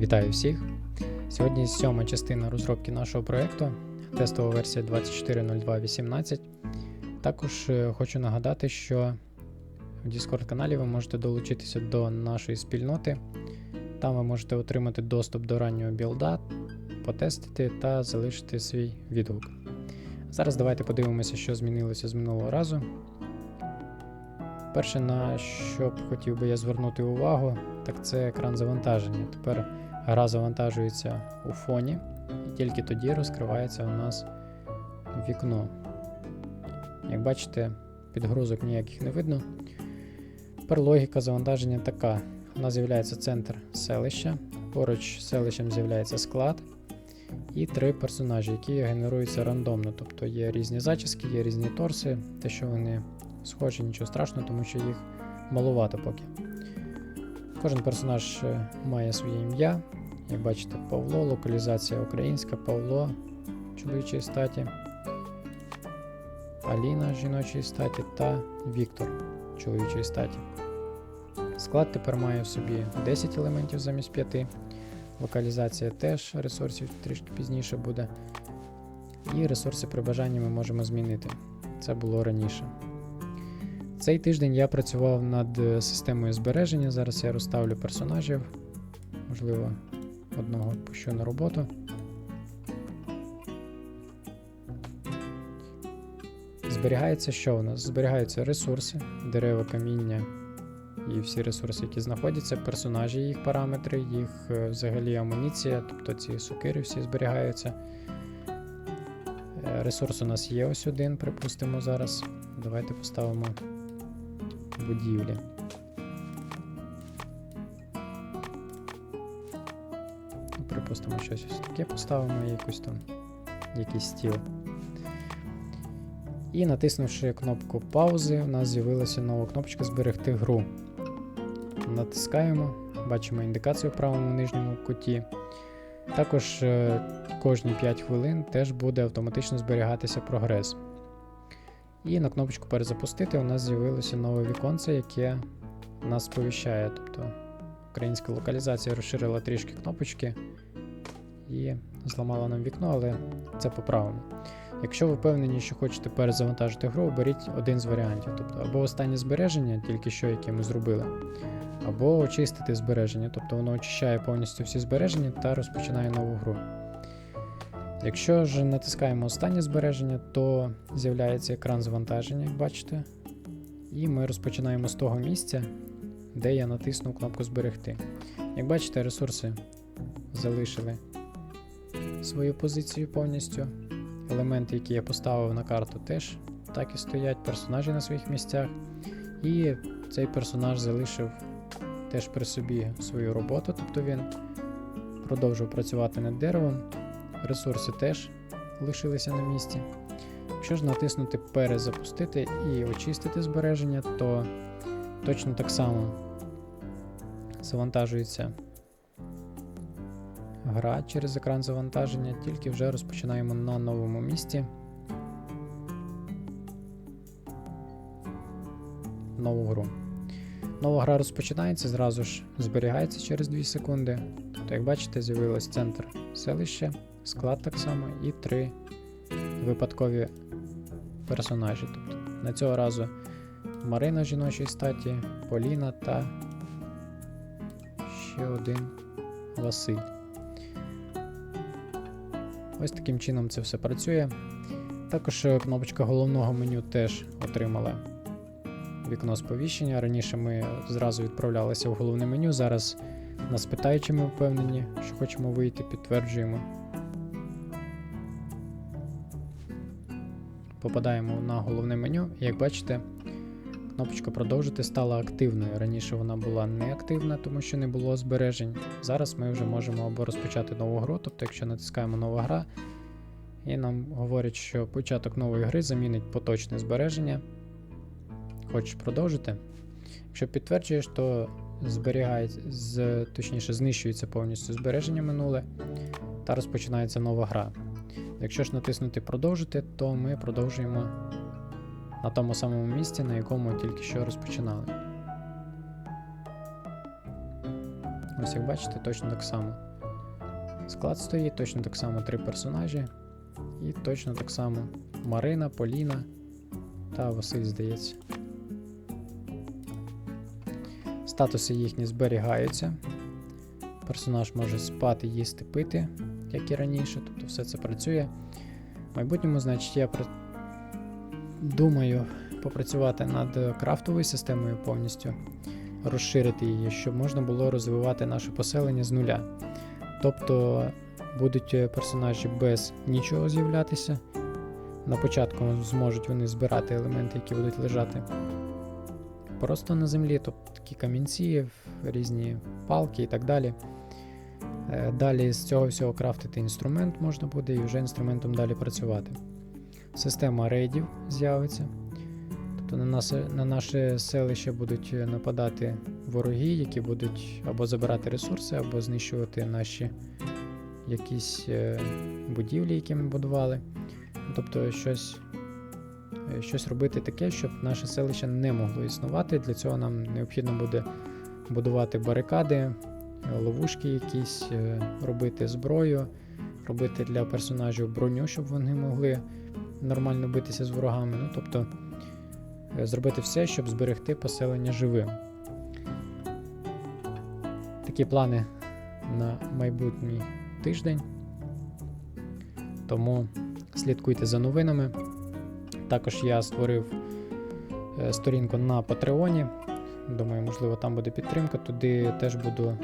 Вітаю всіх! Сьогодні сьома частина розробки нашого проєкту, тестова версія 24.02.18. Також е, хочу нагадати, що в Discord каналі ви можете долучитися до нашої спільноти. Там ви можете отримати доступ до раннього білда, потестити та залишити свій відгук. Зараз давайте подивимося, що змінилося з минулого разу. Перше, на що б хотів би я звернути увагу, так це екран завантаження. Тепер гра завантажується у фоні, і тільки тоді розкривається у нас вікно. Як бачите, підгрузок ніяких не видно. Тепер логіка завантаження така: у нас з'являється центр селища, поруч з селищем з'являється склад. І три персонажі, які генеруються рандомно. Тобто є різні зачіски, є різні торси, те, що вони схожі, нічого страшного, тому що їх малувато поки. Кожен персонаж е, має своє ім'я. Як бачите, Павло, локалізація українська, Павло чоловічої статі, Аліна жіночої статі та Віктор чоловічої статі. Склад тепер має в собі 10 елементів замість 5. Локалізація теж ресурсів трішки пізніше буде. І ресурси при бажанні ми можемо змінити. Це було раніше. Цей тиждень я працював над е, системою збереження. Зараз я розставлю персонажів. Можливо, одного пущу на роботу. Зберігається що у нас? Зберігаються ресурси, дерева, каміння і всі ресурси, які знаходяться, персонажі, їх параметри, їх е, взагалі амуніція, тобто ці сокири всі зберігаються. Е, Ресурс у нас є ось один, припустимо зараз. Давайте поставимо будівлі. Припустимо, щось ось таке поставимо, якусь там якийсь стіл. І натиснувши кнопку паузи, у нас з'явилася нова кнопочка Зберегти гру. Натискаємо, бачимо індикацію в правому нижньому куті. Також е, кожні 5 хвилин теж буде автоматично зберігатися прогрес. І на кнопочку перезапустити у нас з'явилося нове віконце, яке нас сповіщає. Тобто українська локалізація розширила трішки кнопочки і зламала нам вікно, але це поправимо. Якщо ви впевнені, що хочете перезавантажити гру, оберіть один з варіантів. Тобто або останнє збереження, тільки що яке ми зробили, або очистити збереження, тобто воно очищає повністю всі збереження та розпочинає нову гру. Якщо ж натискаємо останнє збереження, то з'являється екран завантаження, як бачите. І ми розпочинаємо з того місця, де я натиснув кнопку Зберегти. Як бачите, ресурси залишили свою позицію повністю. Елементи, які я поставив на карту, теж так і стоять, персонажі на своїх місцях. І цей персонаж залишив теж при собі свою роботу, тобто він продовжив працювати над деревом. Ресурси теж лишилися на місці. Якщо ж натиснути перезапустити і очистити збереження, то точно так само завантажується гра через екран завантаження, тільки вже розпочинаємо на новому місці. Нову гру. Нова гра розпочинається, зразу ж зберігається через 2 секунди. Тобто, як бачите, з'явилось центр селища, склад так само і три випадкові персонажі. Тобто, на цього разу Марина жіночої статі, Поліна та ще один Василь. Ось таким чином це все працює. Також е, кнопочка головного меню теж отримала вікно сповіщення. Раніше ми зразу відправлялися в головне меню. Зараз нас питають, чи ми впевнені, що хочемо вийти, підтверджуємо. Попадаємо на головне меню, як бачите, кнопочка продовжити стала активною. Раніше вона була неактивна, тому що не було збережень. Зараз ми вже можемо або розпочати нову гру, тобто, якщо натискаємо нова гра, і нам говорять, що початок нової гри замінить поточне збереження. Хочеш продовжити? Якщо підтверджуєш, то зберігається, з, точніше, знищується повністю збереження минуле та розпочинається нова гра. Якщо ж натиснути продовжити, то ми продовжуємо на тому самому місці, на якому тільки що розпочинали. Ось як бачите, точно так само. склад стоїть, точно так само три персонажі. І точно так само Марина, Поліна та Василь, здається. Статуси їхні зберігаються. Персонаж може спати, їсти, пити, як і раніше, тобто все це працює. В майбутньому, значить, я при... думаю попрацювати над крафтовою системою повністю, розширити її, щоб можна було розвивати наше поселення з нуля. Тобто будуть персонажі без нічого з'являтися. На початку зможуть вони збирати елементи, які будуть лежати просто на землі, тобто такі камінці, різні палки і так далі. Е, Далі з цього всього крафтити інструмент можна буде і вже інструментом далі працювати. Система рейдів з'явиться. Тобто на, нас, на наше селище будуть нападати вороги, які будуть або забирати ресурси, або знищувати наші якісь е, будівлі, які ми будували. Тобто щось, е, щось робити таке, щоб наше селище не могло існувати. Для цього нам необхідно буде будувати барикади, е, ловушки якісь, е, робити зброю, робити для персонажів броню, щоб вони могли нормально битися з ворогами. Ну, тобто е, зробити все, щоб зберегти поселення живим. Такі плани на майбутній тиждень. Тому слідкуйте за новинами. Також я створив е, сторінку на Патреоні. Думаю, можливо, там буде підтримка. Туди теж буду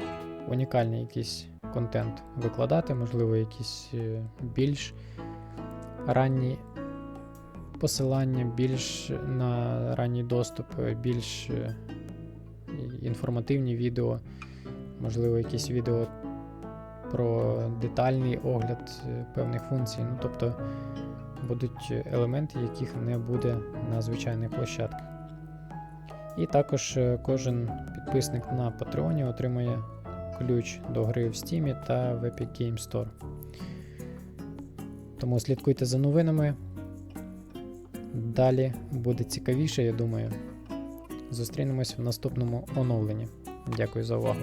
унікальний якийсь контент викладати, можливо, якісь е, більш ранні посилання, більш на ранній доступ, е, більш е, інформативні відео, можливо, якісь відео про детальний огляд певних функцій. Ну, тобто будуть елементи, яких не буде на звичайних площадках. І також кожен підписник на Патреоні отримує ключ до гри в Steam та в Epic Game Store. Тому слідкуйте за новинами. Далі буде цікавіше, я думаю. Зустрінемось в наступному оновленні. Дякую за увагу.